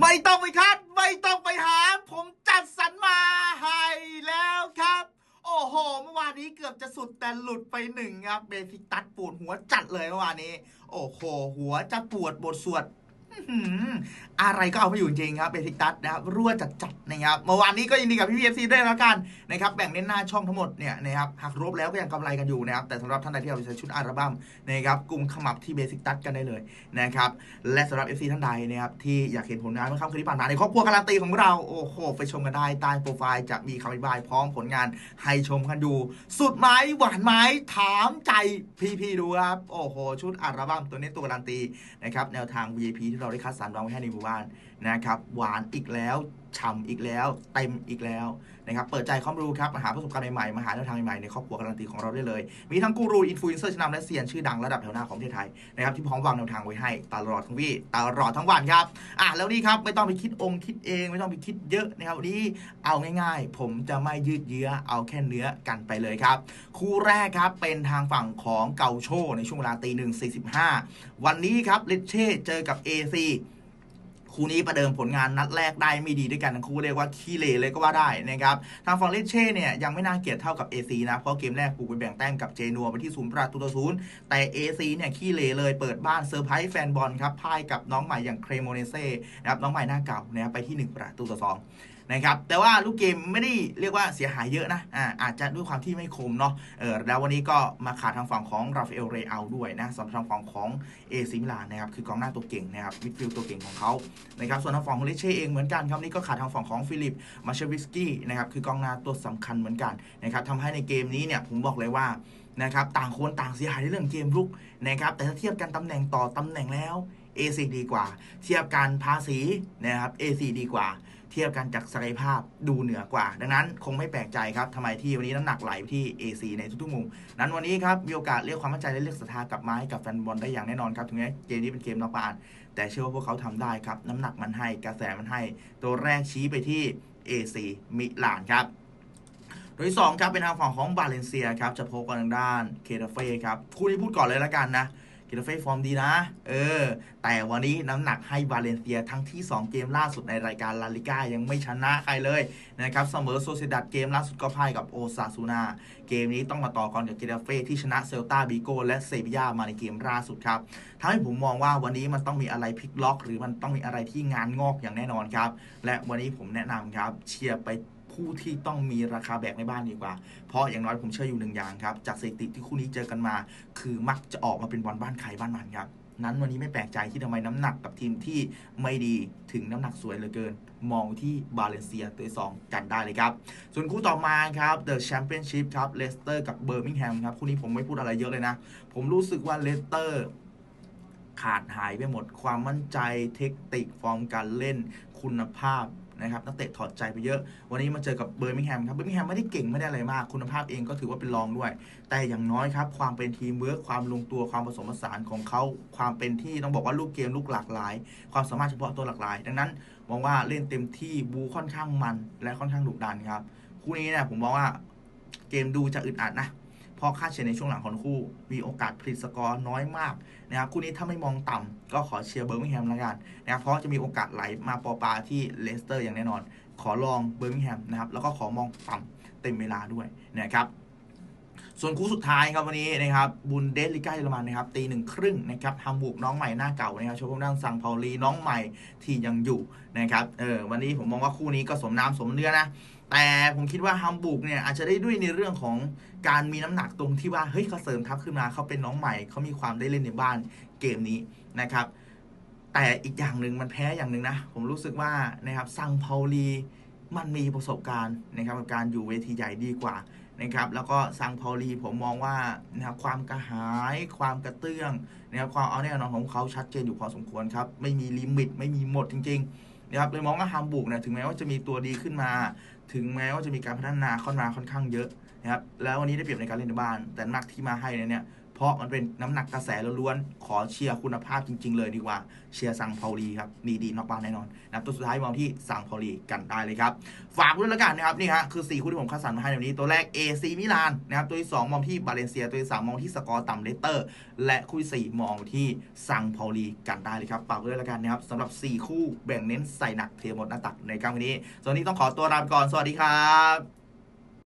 ไม่ต้องไปคัดไม่ต้องไปหา ผมจัดสรรมาให้แล้วครับ โอ้โห เมื่อวานนี้เกือบจะสุดแต่หลุดไปหนึ่งครับ เบสิกตัดปวดหัวจัดเลยเมื่อวานนี้ โอ้โห หัวจะปวดบทสวด อะไรก็เอาไม่อยู่จริงครับเบสิกตัดนะครับรั่วจัดๆนะครับเมื่อวานนี้ก็ยินดีกับพี่พีเอฟซีด้วยแล้วกันนะครับแบ่งเน้นหน้าช่องทั้งหมดเนี่ยนะครับหักรบแล้วก็ยังกำไรกันอยู่นะครับแต่สำหรับท่านใดที่เอาไปใช้ชุดอัลบั้มนะครับกลุ่มขมับที่เบสิกตัดกันได้เลยนะครับและสำหรับ FC ท่านใดนะครับที่อยากเห็นผลงานเมื่อค่ำคืนที่ผ่านมาในครอบครัวการันตีของเราโอ้โหไปชมกันได้ใต้โปรไฟล์จะมีคำอธิบายพร้อมผลงานให้ชมกันดูสุดไหมหวานไหมถามใจพี่ๆดูครับโอ้โหชุดอัลบั้มตัวนี้ตัวการันตีนะครับแนวทาง VIP ที่เราได้คัดสรรวางไว้ให้ในหมู่บ้านนะครับหวานอีกแล้วฉ่ำอีกแล้วเต็มอีกแล้วนะครับเปิดใจความรู้ครับมาหาประสบการณ์ใหม่ๆมาหาแนวทางใหม่ๆในครอบครัวการันตีของเราได้เลย มีทั้งกูรูอินฟลูเอนเซอร์ชั้นนำและเซียนชื่อดังระดับแถวหน้าของประเทศไทยนะครับที่พร้อมวางแนวทางไว้ให้ตลอดทั้งวี่ตลอดทั้งวันครับอะแล้วนี่ครับไม่ต้องไปคิดองค์คิดเองไม่ต้องไปคิดเยอะนะครับวันนี้เอาง่าย ๆ ผมจะไม่ยืดเยื้อเอาแค่เนื้อกันไปเลยครับ คู่แรกครับเป็นทางฝั่งของเกาโชในช่วงเวลาตีหนึ่งสี่สิบห้าวันนี้ครับเลเช่เจอกับ AC คู่นี้ประเดิมผลงานนัดแรกได้ไม่ดีด้วยกันทั้งคู่เรียกว่าขี้เล่เลยก็ว่าได้นะครับทางฟอร์เลเช่เนี่ยยังไม่น่าเกลียดเท่ากับ AC นะเพราะเกมแรกปูไปแบ่งแต้มกับเจนัวไปที่ศูนย์ประตูต่อศูนย์แต่ AC เนี่ยขี้เล่เลยเปิดบ้านเซอร์ไพรส์แฟนบอลครับพ่ายกับน้องใหม่อย่างเครโมเนเซ่นะครับน้องใหม่หน้าเก่านะครับไปที่ 1 ประตูต่อ2 นะครับแต่ว่าลูกเกมไม่ได้เรียกว่าเสียหายเยอะนะอ่าอาจจะด้วยความที่ไม่คมเนาะเออแล้ววันนี้ก็มาขาดทางฝั่งของราฟาเอลเรอัลด้วยนะสำหรับทางฝั่งของเอซิมิลานนะครับคือกองหน้าตัวเก่งนะครับมิดฟิลด์ตัวเก่งของเขานะครับส่วนทางฝั่งของเลเช่เองเหมือนกันครับนี่ก็ขาดทางฝั่งของฟิลิปมาเชวิสกี้นะครับคือกองหน้าตัวสำคัญเหมือนกันนะครับทำให้ในเกมนี้เนี่ยผมบอกเลยว่านะครับต่างคนต่างเสียหายในเรื่องเกมลุกนะครับแต่ถ้าเทียบกันตำแหน่งต่อตำแหน่งแล้ว AC ดีกว่า เทียบกันภาษีนะครับ AC ดีกว่า เทียบกันจากศักยภาพดูเหนือกว่า ดังนั้นคงไม่แปลกใจครับทำไมที่วันนี้น้ำหนักไหลไปที่ AC ในทุกๆมุม นั้นวันนี้ครับมีโอกาสเรียกความมั่นใจและเรียกศรัทธากลับมาให้กับแฟนบอลได้อย่างแน่นอนครับถึงแม้เกมนี้เป็นเกมนอกบ้าน แต่เชื่อว่าพวกเขาทำได้ครับ น้ำหนักมันให้กระแสมันให้ ตัวแรกชี้ไปที่ AC มิลานครับโดยที่สองครับเป็นทางฝั่งของบาเลนเซียครับจะพบกันทางด้านเคทาเฟ่ครับคู่นี้พูดก่อนเลยละกันนะ เคทาเฟ่ฟอร์มดีนะ เออ แต่วันนี้น้ำหนักให้บาเลนเซียทั้งที่ 2 เกมล่าสุดในรายการลาลิก้ายังไม่ชนะใครเลยนะครับเสมอโซเซดัดเกมล่าสุดก็พ่ายกับโอซาซูนาเกมนี้ต้องมาต่อกรกับเคทาเฟ่ที่ชนะเซลตาบิโกและเซบียามาในเกมล่าสุดครับทำให้ผมมองว่าวันนี้มันต้องมีอะไรพลิกล็อก หรือมันต้องมีอะไรที่งานงอกอย่างแน่นอนครับ และวันนี้ผมแนะนำครับเชียร์ไป คู่ที่ต้องมีราคาแบกในบ้านดีกว่า เพราะอย่างน้อยผมเชื่ออยู่หนึ่งอย่างครับ จากสถิติที่คู่นี้เจอกันมา คือมักจะออกมาเป็นบอลบ้านใครบ้านมันครับ นั้นวันนี้ไม่แปลกใจที่ทำไมน้ำหนักกับทีมที่ไม่ดีถึงน้ำหนักสวยเหลือเกิน มองที่บาเลนเซียตัวสองกันได้เลยครับ ส่วนคู่ต่อมาครับ The Championship ครับเลสเตอร์กับเบอร์มิงแฮมครับคู่นี้ผมไม่พูดอะไรเยอะเลยนะ ผมรู้สึกว่าเลสเตอร์ขาดหายไปหมดความมั่นใจเทคนิคฟอร์มการเล่นคุณภาพ นะครับนักเตะถอดใจไปเยอะ วันนี้มาเจอกับเบอร์มิงแฮมครับเบอร์มิงแฮมไม่ได้เก่งไม่ได้อะไรมาก คุณภาพเองก็ถือว่าเป็นรองด้วย แต่อย่างน้อยครับ ความเป็นทีมเวิร์คความลงตัวความผสมผสานของเขาความเป็นที่ต้องบอกว่าลูกเกมลูกหลากหลาย ความสามารถเฉพาะตัวหลากหลาย ดังนั้นมองว่าเล่นเต็มที่บูค่อนข้างมัน และค่อนข้างดุดันครับคู่นี้เนี่ยผมมองว่าเกมดูจะอึดอัดนะ เพราะค่าเฉลี่ยในช่วงหลังของคู่ มีโอกาสผลิตสกอร์น้อยมากนะครับคู่นี้ถ้าไม่มองต่ำก็ขอเชียร์เบอร์มิงแฮมล้วกันนะครับเพราะจะมีโอกาสไหลมาปอปาที่เลสเตอร์อย่างแน่นอน ขอลองเบอร์มิงแฮมนะครับแล้วก็ขอมองต่ำเต็มเวลาด้วยนะครับส่วนคู่สุดท้ายครับวันนี้นะครับบุนเดสลิก้าเยอรมันนะครับตีหนึ่งครึ่งนะครับฮัมบูร์กน้องใหม่หน้าเก่านะครับโชว์พวกด้านซังพาลีน้องใหม่ที่ยังอยู่นะครับเออวันนี้ผมมองว่าคู่นี้ก็สมน้ำสมเนื้อนะ แต่ผมคิดว่าฮัมบูร์กเนี่ยอาจจะได้ด้วยในเรื่องของการมีน้ำหนักตรงที่ว่าเฮ้ยเขาเสริมทัพขึ้นมาเขาเป็นน้องใหม่เขามีความได้เล่นในบ้านเกมนี้นะครับแต่อีกอย่างหนึ่งมันแพ้อย่างหนึ่งนะ ผมรู้สึกว่านะครับซังพาลีมันมีประสบการณ์นะครับกับการอยู่เวทีใหญ่ดีกว่านะครับแล้วก็ซังพาลีผมมองว่านะครับความกระหาย ความกระเตื้องนะครับความเอาแน่นอนของเขาชัดเจนอยู่พอสมควรครับ ไม่มีลิมิต ไม่มีหมดจริงๆนะครับเลยมองว่าฮัมบูร์กเนี่ยถึงแม้ว่าจะมีตัวดีขึ้นมา ถึงแม้ว่าจะมีการพัฒนาเข้ามาค่อนข้างเยอะนะครับแล้ววันนี้ได้เปรียบในการเล่นในบ้าน แต่หนักที่มาให้เนี่ย เพราะมันเป็นน้ำหนักกระแสล้วนๆขอเชียร์คุณภาพจริง ๆ เลยดีกว่าเชียร์ซังเปาลีครับมีดีนอกบ้านแน่นอนนะครับตัวสุดท้ายมองที่ซังเปาลีกันได้เลยครับ ฝากด้วยแล้วกันนะครับนี่ฮะคือ 4 คู่ที่ผมคัดสรรมาให้ในวันนี้ตัวแรก AC มิลานนะครับตัวที่ 2 มองที่บาเลนเซีย ตัวที่ 3 มองที่สกอร์ต่ำเลสเตอร์ และคู่ที่ 4 มองที่ซังเปาลีกันได้เลยครับฝากด้วยแล้วกันนะครับสำหรับ 4 คู่แบ่งเน้นใส่หนักเทหมดหน้าตักในครั้งนี้ส่วนนี้ต้องขอตัวลาไปก่อนสวัสดีครับ